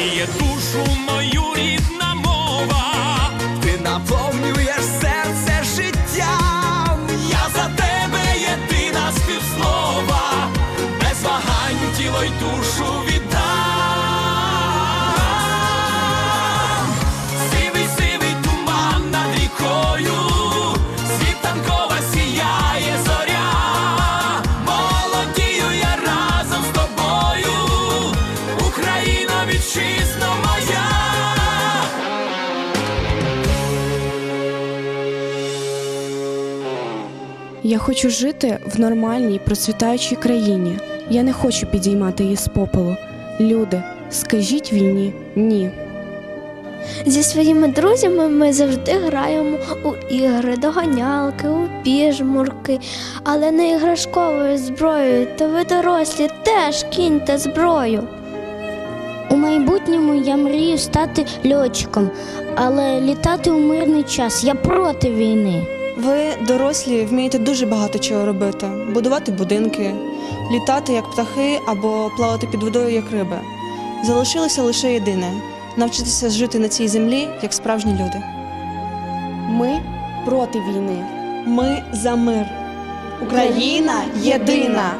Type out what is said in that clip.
гріє душу мою рідна мова. Ти наповнюєш серце Вітчизна моя. Я хочу жити в нормальній, процвітаючій країні. Я не хочу підіймати її з попелу. Люди, скажіть війні ні. Зі своїми друзями ми завжди граємо у ігри, доганялки, у піжмурки, але не іграшковою зброєю, то ви дорослі теж кіньте зброю. У майбутньому я мрію стати льотчиком, але літати у мирний час я проти війни. Ви, дорослі, вмієте дуже багато чого робити: будувати будинки, літати як птахи або плавати під водою як риби. Залишилося лише єдине навчитися жити на цій землі як справжні люди. Ми проти війни. Ми за мир. Україна єдина.